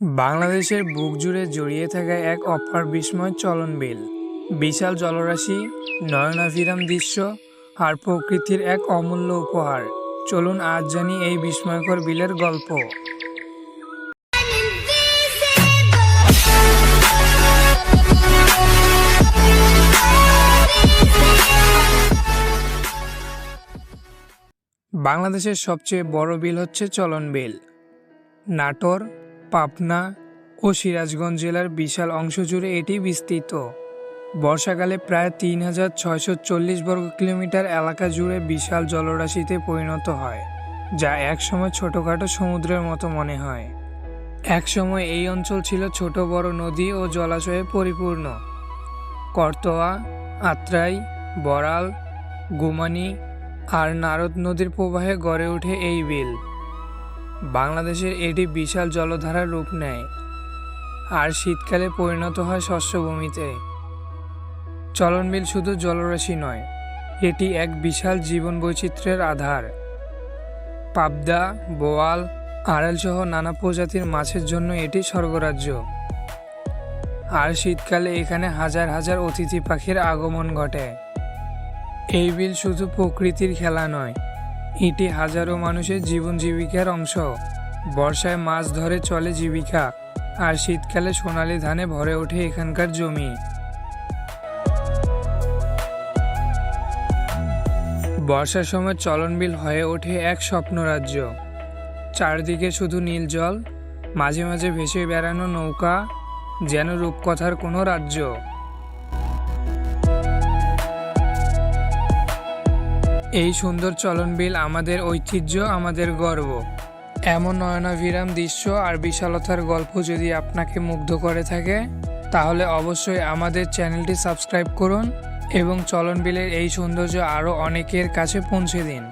বাংলাদেশের বুক জুড়ে জড়িয়ে থাকা এক অপার বিস্ময় চলন বিল। বিশাল জলরাশি, নয়নাভিরাম দৃশ্য আর প্রকৃতির এক অমূল্য উপহার। চলুন আজ জানি এই বিস্ময়কর বিলের গল্প। বাংলাদেশের সবচেয়ে বড় বিল হচ্ছে চলন বিল। নাটোর পাবনা ও সিরাজগঞ্জ জেলার বিশাল অংশ জুড়ে এটি বিস্তৃত। বর্ষাকালে প্রায় তিন হাজার ছয়শো চল্লিশ বর্গ কিলোমিটার এলাকা জুড়ে বিশাল জলরাশিতে পরিণত হয়, যা একসময় ছোটোখাটো সমুদ্রের মতো মনে হয়। একসময় এই অঞ্চল ছিল ছোট বড় নদী ও জলাশয়ে পরিপূর্ণ। করতোয়া, আত্রাই, বড়াল, গুমানি আর নারদ নদীর প্রবাহে গড়ে ওঠে এই বিল। বাংলাদেশের এটি বিশাল জলধারার রূপ নেয় আর শীতকালে পরিণত হয় শস্যভূমিতে। চলনবিল শুধু জলরাশি নয়, এটি এক বিশাল জীবন বৈচিত্র্যের আধার। পাবদা, বোয়াল আড়াল সহ নানা প্রজাতির মাছের জন্য এটি স্বর্গরাজ্য। আর শীতকালে এখানে হাজার হাজার অতিথি পাখির আগমন ঘটে। এই বিল শুধু প্রকৃতির খেলা নয় এটি হাজারো মানুষের জীবন জীবিকার অংশ। বর্ষায় মাছ ধরে চলে জীবিকা, আর শীতকালে সোনালি ধানে ভরে ওঠে এখানকার জমি। বর্ষার সময় চলনবিল হয়ে ওঠে এক স্বপ্নরাজ্য। চারদিকে শুধু নীল জল, মাঝে মাঝে ভেসে বেড়ানো নৌকা, যেন রূপকথার কোনো রাজ্য। এই সুন্দর চলনবিল আমাদের ঐতিহ্য, আমাদের গর্ব। এমন নয়নাভিরাম দৃশ্য আর বিশালতার গল্প যদি আপনাকে মুগ্ধ করে থাকে, তাহলে অবশ্যই আমাদের চ্যানেলটি সাবস্ক্রাইব করুন এবং চলনবিলের এই সৌন্দর্য আরও অনেকের কাছে পৌঁছে দিন।